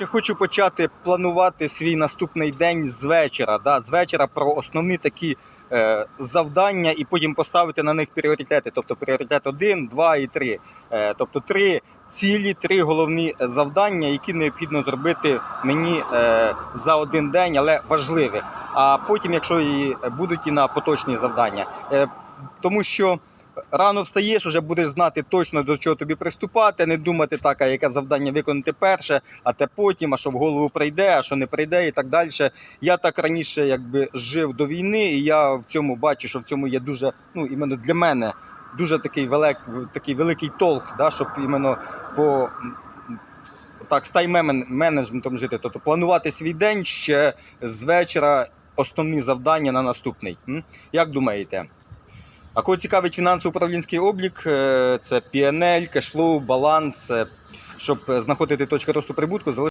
Ще хочу почати планувати свій наступний день з вечора. Да? З вечора про основні такі е, завдання і потім поставити на них пріоритети. Тобто пріоритет 1, 2 і 3. Е, тобто три цілі, три головні завдання, які необхідно зробити мені е, за один день, але важливі. А потім, якщо і будуть і на поточні завдання. Е, тому що рано встаєш, вже будеш знати точно до чого тобі приступати, не думати так, а яке завдання виконати перше, а те потім, а що в голову прийде, а що не прийде, і так далі. Я так раніше якби жив до війни, і я в цьому бачу, що в цьому є дуже, ну іменно для мене дуже такий велик, такий великий толк, да, щоб іменно по так, з тайм-менеджментом жити, тобто планувати свій день ще з вечора, основні завдання на наступний. Як думаєте? А кого цікавить фінансово-управлінський облік, е, це PNL, кешфлоу, баланс, е, щоб знаходити точки росту прибутку,